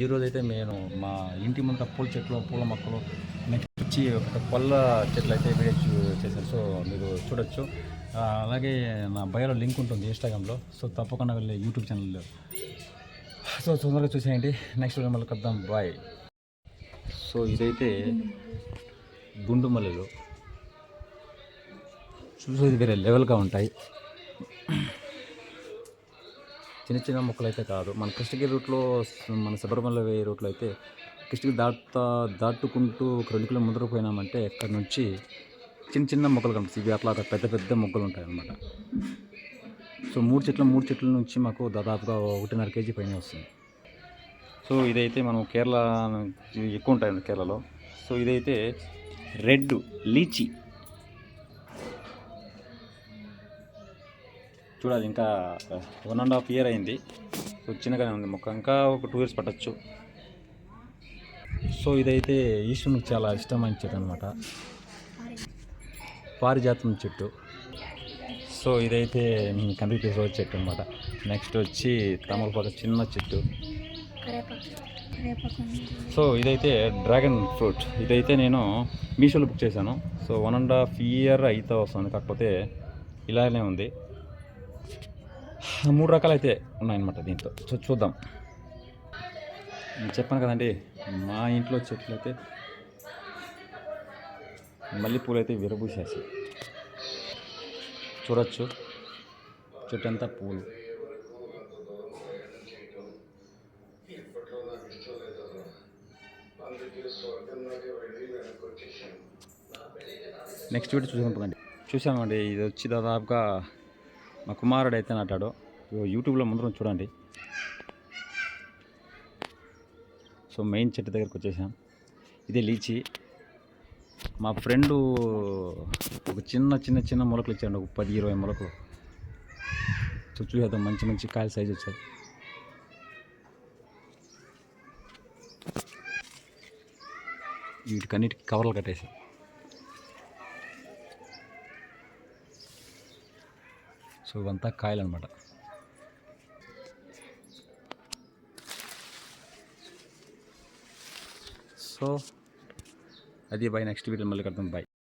ఈరోజు అయితే నేను మా ఇంటి ముందు పూల చెట్లు పూల మొక్కలు నెక్స్ట్ వచ్చి ఒక పళ్ళ చెట్లు అయితే వీడియో చేశారు. చేశాను సో మీరు చూడొచ్చు. అలాగే నా బయోలో లింక్ ఉంటుంది ఇన్స్టాగ్రామ్లో. సో తప్పకుండా వెళ్ళి యూట్యూబ్ ఛానల్లో. సో తొందరగా చూసేయండి. నెక్స్ట్ వీడియో మళ్ళీ కలుద్దాం. బాయ్. సో ఇదైతే గుండు మల్లెలు. చూసేది వేరే లెవెల్గా ఉంటాయి. చిన్న చిన్న మొక్కలు అయితే కాదు. మన కృష్ణగిరి రూట్లో మన శబరిమల వేయ రూట్లో అయితే కృష్ణగిరి దాటుతా దాటుకుంటూ ఒక రెండు కిలో ముందరకు పోయినామంటే అక్కడ నుంచి చిన్న చిన్న మొక్కలు కనిపిస్తాయి ఇవి అట్లా పెద్ద పెద్ద మొక్కలు ఉంటాయి అన్నమాట సో మూడు చెట్ల మూడు చెట్ల నుంచి మాకు దాదాపుగా ఒకటిన్నర కేజీ పైన వస్తుంది. సో ఇదైతే మనం కేరళ ఎక్కువ ఉంటాయండి కేరళలో. సో ఇదైతే రెడ్ లీచీ. చూడాలి ఇంకా వన్ అండ్ హాఫ్ ఇయర్ అయింది. సో చిన్నగానే ఉంది మొక్క. ఇంకా ఒక టూ ఇయర్స్ పట్టచ్చు. సో ఇదైతే ఈశ్వరునికి చాలా ఇష్టమైన చెట్టు అనమాట పారిజాతం చెట్టు. సో ఇదైతే కంది రోజు చెట్టు అనమాట నెక్స్ట్ వచ్చి తమలపాక చిన్న చెట్టు. సో ఇదైతే డ్రాగన్ ఫ్రూట్ ఇదైతే నేను మీషోలో బుక్ చేశాను. So one and half year అయితే వస్తుంది. కాకపోతే ఇలానే ఉంది. మూడు రకాలు అయితే ఉన్నాయన్నమాట దీంట్లో. సో చూద్దాం. నేను చెప్పాను కదండి మా ఇంట్లో చెట్లు అయితే మల్లెపూలు అయితే విరబూసేసి చూడొచ్చు. చెట్టు అంతా పూలు. నెక్స్ట్ వీడియో చూసాను పదండి. చూసామండి ఇది వచ్చి దాదాపుగా మా కుమారుడు అయితే నాటాడు యూట్యూబ్లో ముందర చూడండి. సో మెయిన్ చెట్టు దగ్గరకు వచ్చేసాం. ఇదే లీచి. మా ఫ్రెండు ఒక చిన్న చిన్న చిన్న మొలకలు ఇచ్చాడు ఒక పది ఇరవై మొలకలు. సో చూసేద్దాం మంచి మంచి కాయల సైజు వచ్చాయి. వీటికన్నిటికీ కవర్లు కట్టేసాం. సో ఇవంతా కాయలు అనమాట సో అది బై నెక్స్ట్ వీడియో మళ్ళీ కడతాం బాయ్